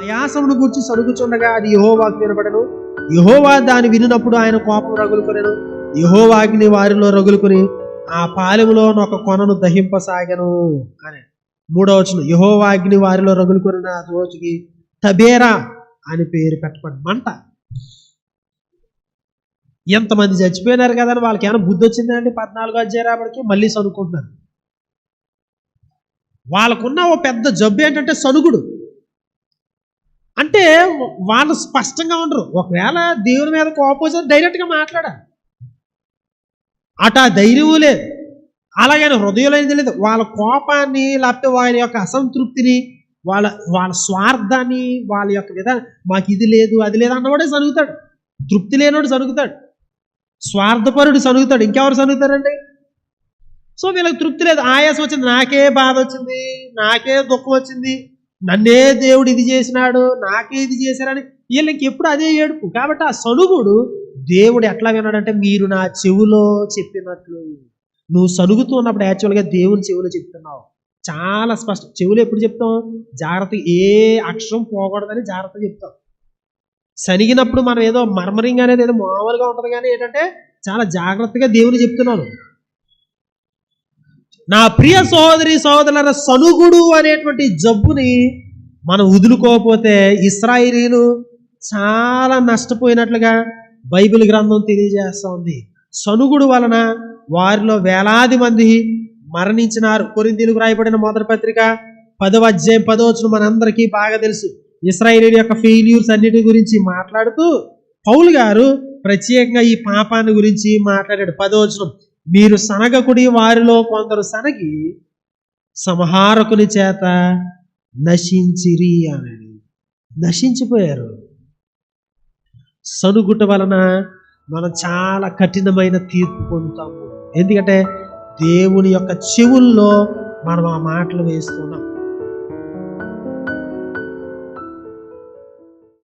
ఆయాసమును గూర్చి సరుగుచుండగా అది యహోవాకు వినబడను. యహోవా దాన్ని వినినప్పుడు ఆయన కోపం రగులుకొనెను. యహోవాగ్ని వారిలో రగులుకొని ఆ పాలెములో ఒక కొనను దహింపసాగను అని. మూడో వచనం యహోవాగ్ని వారిలో రగులుకొని ఆ రోజుకి తబేరా అని పేరు పెట్టబడి మంట. ఎంతమంది చచ్చిపోయినారు కదా అని వాళ్ళకి ఏమైనా బుద్ధి వచ్చిందండి పద్నాలుగు అధ్యాయరాబడికి మళ్ళీ చదువుకుంటున్నారు వాళ్ళకున్న ఓ పెద్ద జబ్బు ఏంటంటే సనుగుడు. అంటే వాళ్ళు స్పష్టంగా ఉండరు. ఒకవేళ దేవుని మీద కోపం వచ్చి డైరెక్ట్గా మాట్లాడాలి. అటు ఆ ధైర్యం లేదు. అలాగని హృదయంలో ఏం తెలియదు వాళ్ళ కోపాన్ని లేకపోతే వారి యొక్క అసంతృప్తిని వాళ్ళ వాళ్ళ స్వార్థాన్ని వాళ్ళ యొక్క విధానం మాకు ఇది లేదు అది లేదు అన్నవాడే సనుగుతాడు. తృప్తి లేనివాడు సనుగుతాడు. స్వార్థపరుడు సనుగుతాడు. ఇంకెవరు సనుగుతారండి? సో వీళ్ళకి తృప్తి లేదు. ఆయాసం వచ్చింది. నాకే బాధ వచ్చింది. నాకే దుఃఖం వచ్చింది. నన్నే దేవుడు ఇది చేసినాడు. నాకే ఇది చేశారని వీళ్ళకి ఎప్పుడు అదే ఏడుపు. కాబట్టి ఆ సనుగుడు దేవుడు ఎట్లా విన్నాడంటే మీరు నా చెవులో చెప్పినట్లు. నువ్వు సనుగుతూ ఉన్నప్పుడు యాక్చువల్గా దేవుని చెవులో చెప్తున్నావు. చాలా స్పష్టం. చెవులు ఎప్పుడు చెప్తాం జాగ్రత్త ఏ అక్షరం పోకూడదని జాగ్రత్త చెప్తాం సనిగినప్పుడు మనం ఏదో మర్మరింగ్ అనేది ఏదో మామూలుగా ఉంటుంది కానీ ఏంటంటే చాలా జాగ్రత్తగా దేవుని చెప్తున్నాను. నా ప్రియ సహోదరి సహోదరుల సనుగుడు అనేటువంటి జబ్బుని మనం వదులుకోకపోతే ఇస్రాయిలీలు చాలా నష్టపోయినట్లుగా బైబిల్ గ్రంథం తెలియజేస్తూ ఉంది. సనుగుడు వలన వారిలో వేలాది మంది మరణించినారు. కొరింతీలకు రాయబడిన మొదటి పత్రిక పదవ అధ్యాయం పదవచ్చును మనందరికీ బాగా తెలుసు. ఇస్రాయేల్ యొక్క ఫెయిల్యూర్స్ అన్నిటి గురించి మాట్లాడుతూ పౌలు గారు ప్రత్యేకంగా ఈ పాపాన్ని గురించి మాట్లాడాడు. పదవచనం మీరు సనగకుడి వారిలో కొందరు సనగి సంహారకుని చేత నశించిరి అని నశించిపోయారు. సనుగుట వలన మనం చాలా కఠినమైన తీర్పు పొందుతాము. ఎందుకంటే దేవుని యొక్క చెవుల్లో మనం ఆ మాటలు వేస్తున్నాం.